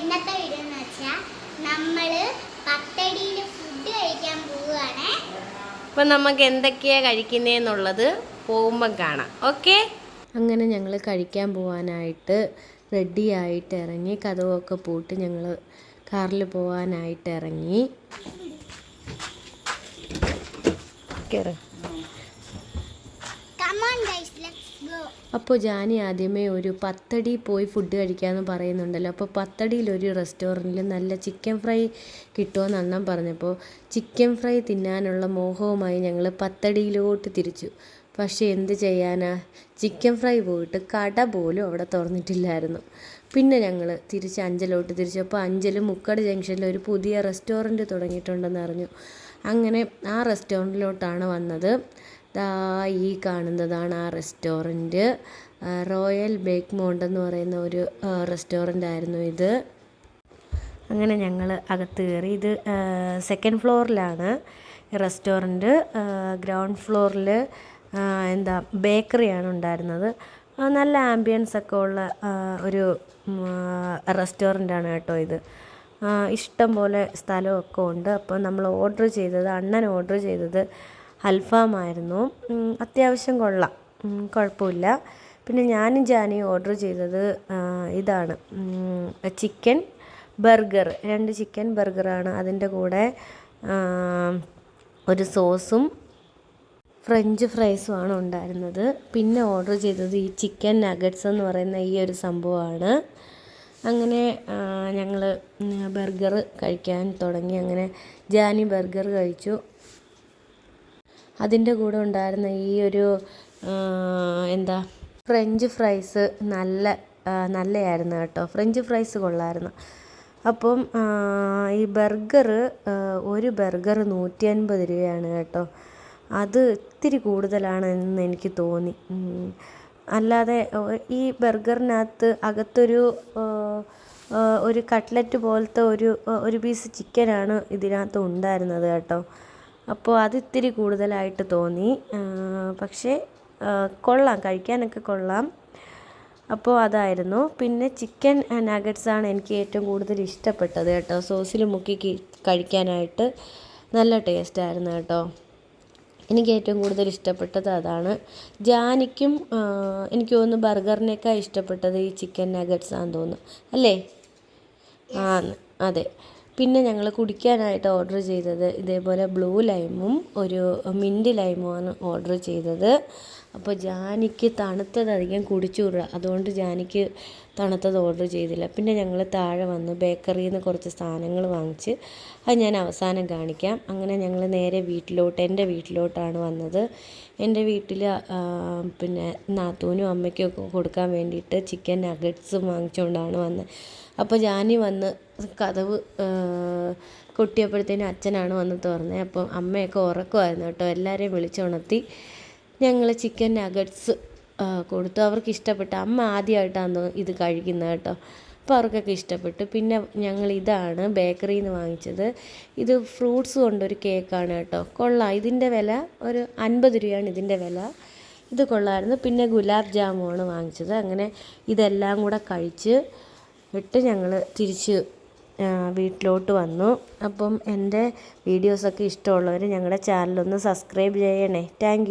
ഇന്നത്തെ വീഡിയോ എന്ന് വെച്ചാൽ നമ്മൾ പത്തടിയിൽ ഫുഡ് കഴിക്കാൻ പോവുകയാണ്. അപ്പം നമുക്ക് എന്തൊക്കെയാണ് കഴിക്കുന്നതെന്നുള്ളത് പോകുമ്പം കാണാം. ഓക്കെ അങ്ങനെ ഞങ്ങൾ കഴിക്കാൻ പോകാനായിട്ട് റെഡിയായിട്ട് ഇറങ്ങി കഥവൊക്കെ പൂട്ടി ഞങ്ങൾ കാറിൽ പോകാനായിട്ട് ഇറങ്ങി. കേറ. അപ്പോൾ ജാനി ആദ്യമേ ഒരു പത്തടി പോയി ഫുഡ് കഴിക്കാമെന്ന് പറയുന്നുണ്ടല്ലോ. അപ്പോൾ പത്തടിയിൽ ഒരു റെസ്റ്റോറന്റിൽ നല്ല ചിക്കൻ ഫ്രൈ കിട്ടുമെന്ന് അണ്ണൻ പറഞ്ഞപ്പോൾ ചിക്കൻ ഫ്രൈ തിന്നാനുള്ള മോഹവുമായി ഞങ്ങൾ പത്തടിയിലോട്ട് തിരിച്ചു. പക്ഷേ എന്ത് ചെയ്യാനാ? ചിക്കൻ ഫ്രൈ പോയിട്ട് കട പോലും അവിടെ തുറന്നിട്ടില്ലായിരുന്നു. പിന്നെ ഞങ്ങൾ തിരിച്ച് അഞ്ചലോട്ട് തിരിച്ചപ്പോൾ അഞ്ചൽ മുക്കട് ജംഗ്ഷനിൽ ഒരു പുതിയ റെസ്റ്റോറന്റ് തുടങ്ങിയിട്ടുണ്ടെന്ന് അറിഞ്ഞു. അങ്ങനെ ആ റെസ്റ്റോറന്റിലോട്ടാണ് വന്നത്. ദാ ഈ കാണുന്നതാണ് ആ റെസ്റ്റോറന്റ്. റോയൽ ബേക്ക് മൗണ്ട് എന്ന് പറയുന്ന ഒരു റെസ്റ്റോറന്റ് ആയിരുന്നു ഇത്. അങ്ങനെ ഞങ്ങൾ അകത്ത് കയറി. ഇത് സെക്കൻഡ് ഫ്ലോറിലാണ് റെസ്റ്റോറന്റ്. ഗ്രൗണ്ട് ഫ്ലോറിൽ എന്താ ബേക്കറിയാണ് ഉണ്ടായിരുന്നത്. നല്ല ആംബിയൻസ് ഒക്കെ ഉള്ള ഒരു റെസ്റ്റോറന്റാണ് കേട്ടോ ഇത്. ഇഷ്ടം പോലെ സ്ഥലമൊക്കെ ഉണ്ട്. അപ്പോൾ നമ്മൾ ഓർഡർ ചെയ്തത് അണ്ണൻ ഓർഡർ ചെയ്തത് അൽഫാമായിരുന്നു. അത്യാവശ്യം കൊള്ളാം. കുഴപ്പമില്ല. പിന്നെ ഞാനും ജാനിയും ഓർഡർ ചെയ്തത് ഇതാണ്. Chicken burger. രണ്ട് ചിക്കൻ ബർഗറാണ് അതിന്റെ കൂടെ ഒരു സോസും ഫ്രഞ്ച് ഫ്രൈസും ആണ് ഉണ്ടായിരുന്നത്. പിന്നെ ഓർഡർ ചെയ്തത് ഈ ചിക്കൻ നഗറ്റ്സ് എന്ന് പറയുന്ന ഈ ഒരു സംഭവമാണ്. അങ്ങനെ ഞങ്ങൾ ബർഗർ കഴിക്കാൻ തുടങ്ങി. അങ്ങനെ ജാനി ബർഗർ കഴിച്ചു. അതിന്റെ കൂടെ ഉണ്ടായിരുന്ന ഈ ഒരു എന്താ ഫ്രഞ്ച് ഫ്രൈസ് നല്ല നല്ലതായിരുന്നു കേട്ടോ. ഫ്രഞ്ച് ഫ്രൈസ് കൊള്ളായിരുന്നു. അപ്പം ഈ ബർഗർ ഒരു ബർഗർ നൂറ്റി അൻപത് രൂപയാണ് കേട്ടോ. അത് ഇത്തിരി കൂടുതലാണ് എന്ന് എനിക്ക് തോന്നി. അല്ലാതെ ഈ ബർഗറിനകത്ത് അകത്തൊരു ഒരു കട്ട്ലറ്റ് പോലത്തെ ഒരു ഒരു പീസ് ചിക്കനാണ് ഇതിനകത്ത് ഉണ്ടായിരുന്നത് കേട്ടോ. അപ്പോൾ അത് ഇത്തിരി കൂടുതലായിട്ട് തോന്നി. പക്ഷേ കൊള്ളാം. കഴിക്കാനൊക്കെ കൊള്ളാം. അപ്പോൾ അതായിരുന്നു. പിന്നെ ചിക്കൻ നഗറ്റ്സാണ് എനിക്ക് ഏറ്റവും കൂടുതൽ ഇഷ്ടപ്പെട്ടത് കേട്ടോ. സോസിൽ മുക്കി കഴിക്കാനായിട്ട് നല്ല ടേസ്റ്റായിരുന്നു കേട്ടോ. എനിക്ക് ഏറ്റവും കൂടുതൽ ഇഷ്ടപ്പെട്ടത് അതാണ്. ജാനിക്കും എനിക്ക് തോന്നുന്നു ബർഗറിനേക്കാൾ ഇഷ്ടപ്പെട്ടത് ഈ ചിക്കൻ നഗറ്റ്സ് ആണെന്ന് തോന്നുന്നു. അല്ലേ? ആ അതെ. പിന്നെ ഞങ്ങൾ കുടിക്കാനായിട്ട് ഓർഡർ ചെയ്തത് ഇതേപോലെ ബ്ലൂ ലൈമും ഒരു മിന്റ് ലൈമുമാണ് ഓർഡർ ചെയ്തത്. അപ്പോൾ ജാനിക്ക് തണുത്തത് അധികം കുടിച്ചുകൂടാ അതുകൊണ്ട് ജാനിക്ക് തണുത്തത് ഓർഡർ ചെയ്തില്ല. പിന്നെ ഞങ്ങൾ താഴെ വന്ന് ബേക്കറിയിൽ നിന്ന് കുറച്ച് സാധനങ്ങൾ വാങ്ങിച്ച് അത് ഞാൻ അവസാനം കാണിക്കാം. അങ്ങനെ ഞങ്ങൾ നേരെ വീട്ടിലോട്ട് എന്റെ വീട്ടിലോട്ടാണ് വന്നത്. എന്റെ വീട്ടിൽ പിന്നെ നാത്തൂനും അമ്മയ്ക്കും ഒക്കെ കൊടുക്കാൻ വേണ്ടിയിട്ട് ചിക്കൻ നഗറ്റ്സും വാങ്ങിച്ചുകൊണ്ടാണ് വന്നത് അപ്പോൾ ജാനി വന്ന് കഥവ് കൊട്ടിയപ്പോഴത്തേനും അച്ഛനാണ് വന്ന് തുറന്നത് അപ്പം അമ്മയൊക്കെ ഉറക്കമായിരുന്നു കേട്ടോ. എല്ലാവരെയും വിളിച്ചുണർത്തി ഞങ്ങൾ ചിക്കൻ നഗറ്റ്സ് കൊടുത്തു. അവർക്ക് ഇഷ്ടപ്പെട്ടു അമ്മ ആദ്യമായിട്ടാണ് ഇത് കഴിക്കുന്നത് കേട്ടോ. അപ്പോൾ അവർക്കൊക്കെ ഇഷ്ടപ്പെട്ടു. പിന്നെ ഞങ്ങൾ ഇതാണ് ബേക്കറിയിൽ നിന്ന് വാങ്ങിച്ചത്. ഇത് ഫ്രൂട്ട്സ് കൊണ്ടൊരു കേക്കാണ് കേട്ടോ. കൊള്ളാം. ഇതിന്റെ വില ഒരു അൻപത് രൂപയാണ് ഇതിന്റെ വില. ഇത് കൊള്ളായിരുന്നു. പിന്നെ ഗുലാബ് ജാമുമാണ് വാങ്ങിച്ചത്. അങ്ങനെ ഇതെല്ലാം കൂടെ കഴിച്ച് ഇട്ട് ഞങ്ങൾ തിരിച്ച് വീട്ടിലോട്ട് വന്നു. അപ്പം എന്റെ വീഡിയോസൊക്കെ ഇഷ്ടമുള്ളവർ ഞങ്ങളുടെ ചാനലൊന്ന് സബ്സ്ക്രൈബ് ചെയ്യണേ. താങ്ക്